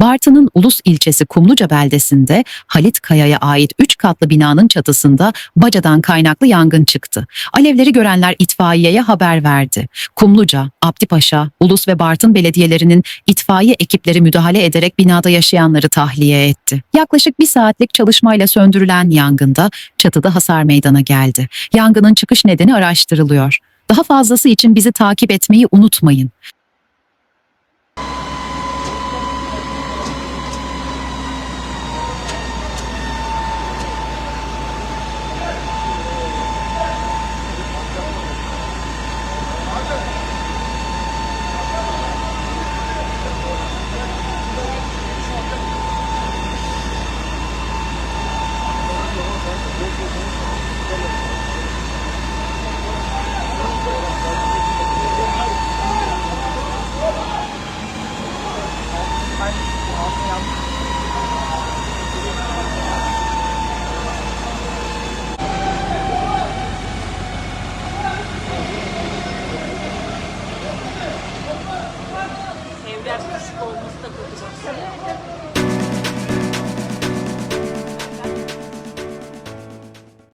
Bartın'ın Ulus ilçesi Kumluca beldesinde Halit Kaya'ya ait 3 katlı binanın çatısında bacadan kaynaklı yangın çıktı. Alevleri görenler itfaiyeye haber verdi. Kumluca, Abdipaşa, Ulus ve Bartın belediyelerinin itfaiye ekipleri müdahale ederek binada yaşayanları tahliye etti. Yaklaşık bir saatlik çalışmayla söndürülen yangında çatıda hasar meydana geldi. Yangının çıkış nedeni araştırılıyor. Daha fazlası için bizi takip etmeyi unutmayın. что у нас такой